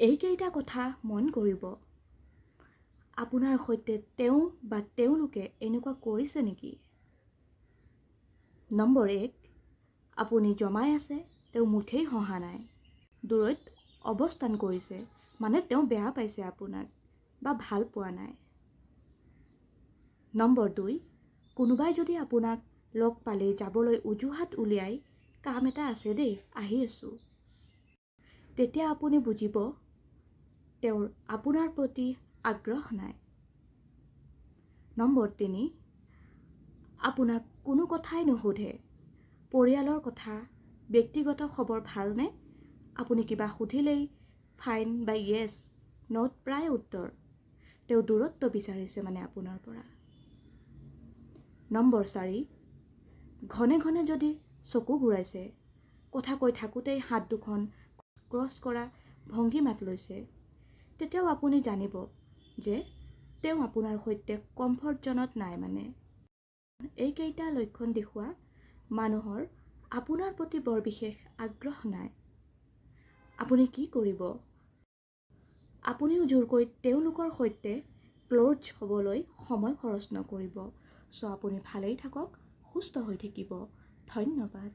এইকেইটা কথা মন কৰিব। আপোনাৰ সৈতে তেওঁ বা তেওঁলোকে এনেকুৱা কৰিছে নেকি? নম্বৰ এক আপুনি জমাই আছে তেওঁ মুঠেই হঁহা নাই। দূৰৈত অৱস্থান কৰিছে মানে তেওঁ বেয়া পাইছে আপোনাক বা ভাল পোৱা নাই। নম্বৰ দুই কোনোবাই যদি আপোনাক লগ পালেই যাবলৈ অজুহাত উলিয়াই কাম এটা আছে দেই আহি আছোঁ। তেতিয়া আপুনি বুজিব তেওঁৰ আপোনাৰ প্ৰতি আগ্ৰহ নাই। নম্বৰ তিনি আপোনাক কোনো কথাই নুসুধে। পৰিয়ালৰ কথা ব্যক্তিগত খবৰ ভালনে? আপুনি কিবা সুধিলেই ফাইন বা য়েছ ন'ত প্ৰায় উত্তৰ। তেওঁ দূৰত্ব বিচাৰিছে মানে আপোনাৰ পৰা। নম্বৰ চাৰি ঘনে ঘনে যদি চকু ঘূৰাইছে কথা কৈ থাকোঁতেই হাত দুখন ক্ৰছ কৰা ভংগীমাত লৈছে। তেতিয়াও আপুনি জানিব যে তেওঁ আপোনাৰ সৈতে কমফৰ্ট জ'নত নাই মানে। এইকেইটা লক্ষণ দেখুওৱা মানুহৰ আপোনাৰ প্ৰতি বৰ বিশেষ আগ্ৰহ নাই। আপুনি কি কৰিব? আপুনিও জোৰকৈ তেওঁলোকৰ সৈতে ক্ল'জ হ'বলৈ সময় খৰচ নকৰিব। ছ' আপুনি ভালেই থাকক সুস্থ হৈ থাকিব। ধন্যবাদ।